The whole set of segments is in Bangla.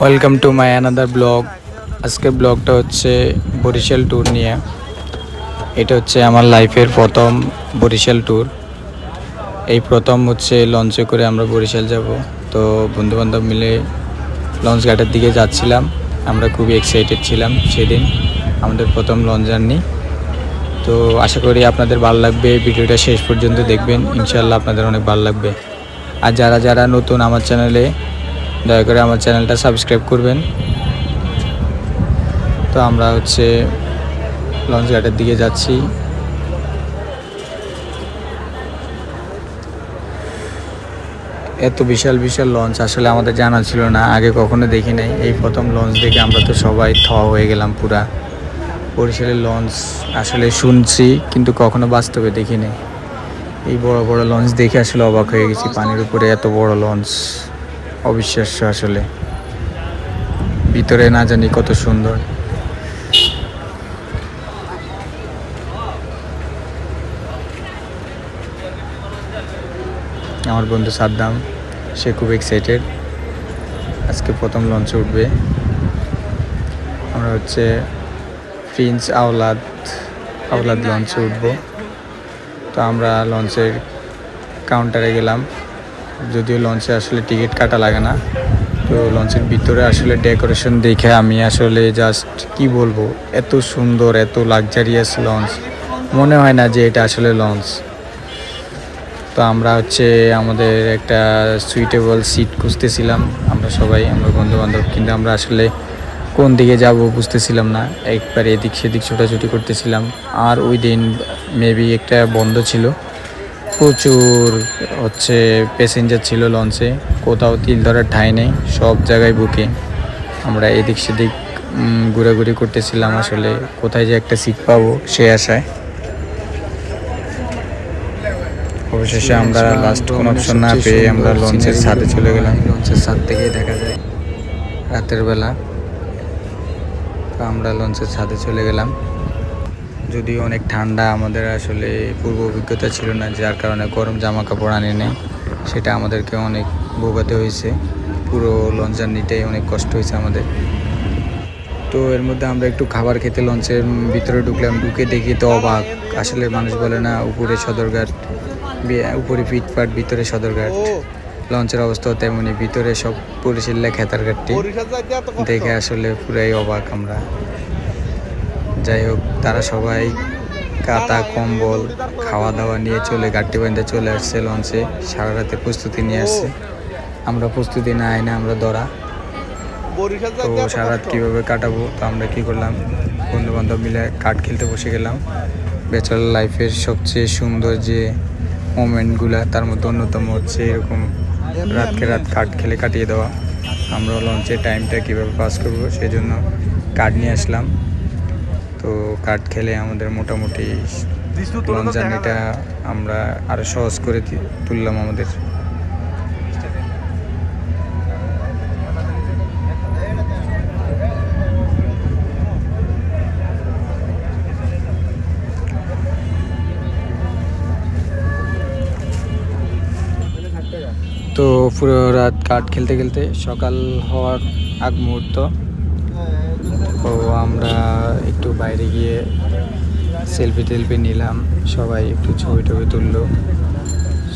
Welcome to my another blog আজকের ব্লগটা হচ্ছে বরিশাল ট্যুর নিয়ে। এটা হচ্ছে আমার লাইফের প্রথম বরিশাল ট্যুর এই প্রথম হচ্ছে লঞ্চে করে আমরা বরিশাল যাব। তো বন্ধুবান্ধব মিলে লঞ্চ ঘাটের দিকে যাচ্ছিলাম। আমরা খুবই এক্সাইটেড ছিলাম সেদিন, আমাদের প্রথম লঞ্চ জার্নি তো আশা করি আপনাদের ভালো লাগবে। ভিডিওটা শেষ পর্যন্ত দেখবেন। ইনশাল্লাহ আপনাদের অনেক ভালো লাগবে। আর যারা যারা নতুন আমার চ্যানেলে দয়া করে আমার চ্যানেলটা সাবস্ক্রাইব করবেন। তো আমরা হচ্ছে লঞ্চ ঘাটের দিকে যাচ্ছি। এত বিশাল বিশাল লঞ্চ আসলে আমাদের জানা ছিল না, আগে কখনো দেখি নাই। এই প্রথম লঞ্চ দেখে আমরা তো সবাই থ হয়ে গেলাম পুরা। বরিশালের লঞ্চ আসলে শুনছি, কিন্তু কখনো বাস্তবে দেখি নাই। এই বড় বড় লঞ্চ দেখে আসলে অবাক হয়ে গেছি, পানির উপরে এত বড় লঞ্চ। অবিশ্বাস্য আসলে। ভিতরে না জানি কত সুন্দর। আমার বন্ধু সাদ্দাম, সে খুব এক্সাইটেড আজকে প্রথম লঞ্চে উঠবে। আমরা হচ্ছে প্রিন্স আওলাদ আওলাদ লঞ্চে উঠবো। তো আমরা লঞ্চের কাউন্টারে গেলাম। যদিও লঞ্চে আসলে টিকিট কাটা লাগে না, তো লঞ্চের ভিতরে আসলে ডেকোরেশন দেখে আমি আসলে জাস্ট কি বলব, এত সুন্দর, এত লাক্সারিয়াস লঞ্চ মনে হয় না যে এটা আসলে লঞ্চ তো আমরা হচ্ছে আমাদের একটা সুইটেবল সিট খুঁজতেছিলাম, আমরা সবাই, আমরা বন্ধু বান্ধব কিন্তু আমরা আসলে কোন দিকে যাব বুঝতেছিলাম না। একবার এদিক সেদিক ছোটাছুটি করতেছিলাম। আর ওই দিন মেবি একটা বন্ধ ছিল। প্রচুর হচ্ছে প্যাসেঞ্জার ছিল লঞ্চে কোথাও তিল ধরার ঠাঁই নেই সব জায়গায় বুকে। আমরা এদিক সেদিক ঘোরাঘুরি করতেছিলাম আসলে কোথায় যে একটা সিট পাবো সে আশায়। অবশেষে আমরা লাস্ট কোন অপশন না পেয়ে আমরা লঞ্চের ছাদে চলে গেলাম। লঞ্চের ছাদ থেকেই দেখা যায়। রাতের বেলা তো আমরা লঞ্চের ছাদে চলে গেলাম। যদিও অনেক ঠান্ডা আমাদের আসলে পূর্ব অভিজ্ঞতা ছিল না যার কারণে গরম জামা কাপড় আনি নেই। সেটা আমাদেরকে অনেক ভোগাতে হয়েছে। পুরো লঞ্চ জার্নিটাই অনেক কষ্ট হয়েছে আমাদের। তো এর মধ্যে আমরা একটু খাবার খেতে লঞ্চের ভিতরে ঢুকলাম ঢুকে দেখি তো অবাক। আসলে মানুষ বলে না উপরে সদরঘাট উপরে ফিটফাট ভিতরে সদরঘাট। লঞ্চের অবস্থাও তেমনই ভিতরে সব পুলিশের লেখাতার ঘাটটি দেখে আসলে পুরাই অবাক আমরা। যাই হোক, তারা সবাই কাতা কম্বল খাওয়া দাওয়া নিয়ে চলে গাড়ি বান্ধে চলে আসছে লঞ্চে। সারা রাতে প্রস্তুতি নিয়ে আসছে। আমরা প্রস্তুতি না আয় না আমরা ধরা। তো সারা রাত কীভাবে কাটাবো, তো আমরা কি করলাম? বন্ধু বান্ধব মিলে কাঠ খেলতে বসে গেলাম। ব্যাচেলার লাইফের সবচেয়ে সুন্দর যে মোমেন্টগুলো, তার মধ্যে অন্যতম হচ্ছে এরকম রাতকে রাত কাঠ খেলে কাটিয়ে দেওয়া। আমরা লঞ্চে টাইমটা কীভাবে পাস করব সেই জন্য কার্ড নিয়ে আসলাম। তো কার্ড খেলে আমাদের মোটামুটি লঞ্চ জার্নিটা আমরা আরও সহজ করে তুললাম আমাদের। তো পুরো রাত কাঠ খেলতে খেলতে সকাল হওয়ার আগ মুহূর্ত। তো আমরা বাইরে গিয়ে সেলফি টেলফি নিলাম। সবাই একটু ছবি টবি তুললো।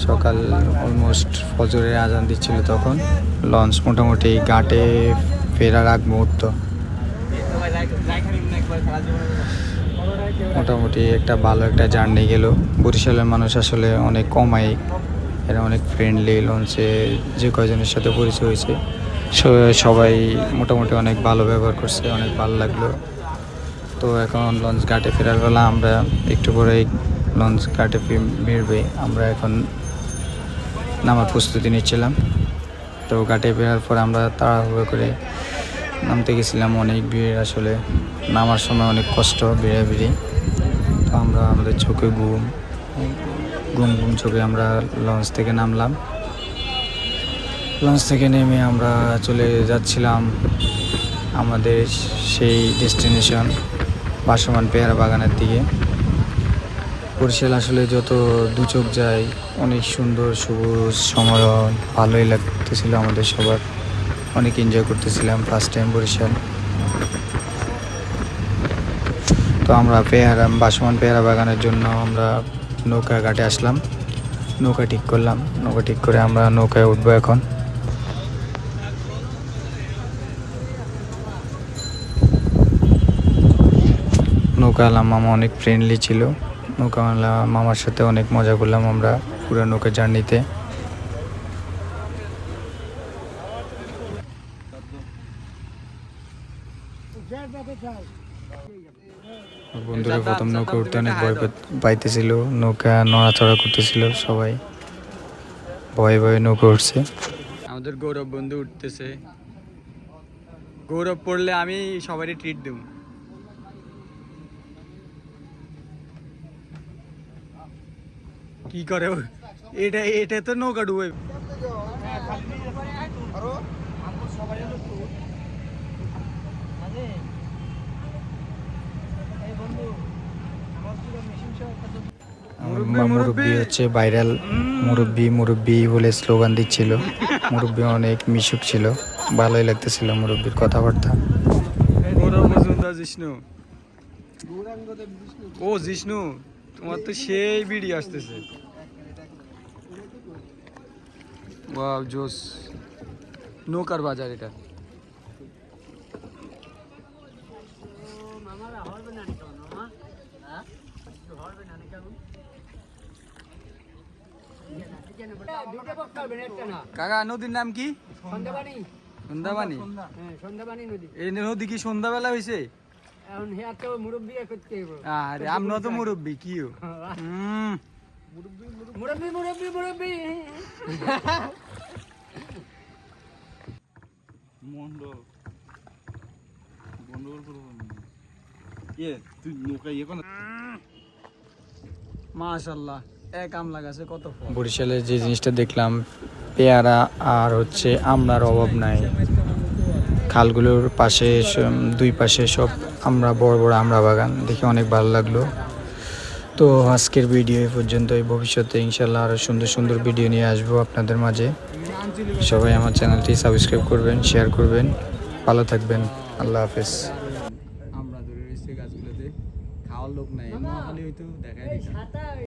সকাল অলমোস্ট ফজরের আজান দিচ্ছিল তখন। লঞ্চ মোটামুটি ঘাটে ফেরার আগ মুহূর্ত। মোটামুটি একটা ভালো একটা জার্নি গেল। বরিশালের মানুষ আসলে অনেক কমাই। এরা অনেক ফ্রেন্ডলি লঞ্চে যে কয়জনের সাথে পরিচয় হয়েছে। সবাই মোটামুটি অনেক ভালো ব্যবহার করছে, অনেক ভালো লাগল। তো এখন লঞ্চ ঘাটে ফেরার বেলা আমরা একটু পরেই লঞ্চ ঘাটে ফিরবে। আমরা এখন নামার প্রস্তুতি নিচ্ছিলাম। তো ঘাটে ফেরার পর আমরা তাড়াহুড়ো করে নামতে গেছিলাম। অনেক ভিড় আসলে। নামার সময় অনেক কষ্ট, বেড়াবেড়ি। তো আমরা আমাদের চোখে ঘুম ঘুম ঘুম চোখে আমরা লঞ্চ থেকে নামলাম। লঞ্চ থেকে নেমে আমরা চলে যাচ্ছিলাম আমাদের সেই ডেস্টিনেশন। বাসমান পেয়ারা বাগানের দিকে। বরিশাল আসলে যত দু চোখ যায়, অনেক সুন্দর সবুজ সমরণ ভালোই লাগতেছিল আমাদের সবার। অনেক এনজয় করতেছিলাম ফার্স্ট টাইম বরিশাল। তো আমরা পেয়ারা বাসমান পেয়ারা বাগানের জন্য আমরা নৌকা ঘাটে আসলাম। নৌকা ঠিক করলাম। নৌকা ঠিক করে আমরা নৌকায় উঠবো এখন। নৌকাওয়ালা মামা অনেক ফ্রেন্ডলি ছিল। নৌকাওয়ালা মামার সাথে অনেক মজা করলাম আমরা পুরো নৌকা জার্নিতে বন্ধুরা, প্রথম নৌকা উঠতে অনেক ভয় পাইতেছিল, নৌকা নড়াচড়া করতেছিল সবাই। ভয়ে ভয়ে নৌকা উঠছে। আমাদের গৌরব বন্ধু উঠতেছে। গৌরব পড়লে আমি সবারই ট্রিট দেব। কি করে? ও? এটা এটা তো নৌকা ডুবে মুরব্বী হচ্ছে ভাইরাল মুরব্বী মুরব্বী বলে স্লোগান দিচ্ছিল। মুরব্বী অনেক মিশুক ছিল। ভালোই লাগতেছিল মুরব্বীর কথাবার্তা। জিষ্ণু। ও জিষ্ণু। তোমার তো সেই বিড়ি আসতেছে। ওয়াও জোস। নৌকার বাজার এটা। কাকা নদীর নাম কি? সন্ধ্যাবাণী। সন্ধ্যাবাণী। হ্যাঁ এই নদী কি সন্ধ্যাবেলা হয়েছে এখন হ্যাঁ তো মুরব্বী করতে আরে আমরা তো মুরব্বী। কি হুম। মুরব্বী মুরব্বী। মুরব্বী মন্ডল। গন্ডগোল করব ইয়ে তুই নৌকা ইয়ে কর মাশাল্লাহ এক কত বরিশালে যে জিনিসটা দেখলাম পেয়ারা আর হচ্ছে আমরার অভাব নাই। খালগুলোর পাশে দুই পাশে সব আমরা বড় বড় আমরা বাগান দেখে অনেক ভালো লাগল। তো আজকের ভিডিও এই পর্যন্তই। ভবিষ্যতে ইনশাল্লাহ আরও সুন্দর সুন্দর ভিডিও নিয়ে আসব আপনাদের মাঝে। সবাই আমার চ্যানেলটি সাবস্ক্রাইব করবেন, শেয়ার করবেন। ভালো থাকবেন। আল্লাহ হাফেজ। আমরা রয়েছে গাছগুলোতে খাওয়ার লোক নাই। হয়তো দেখাই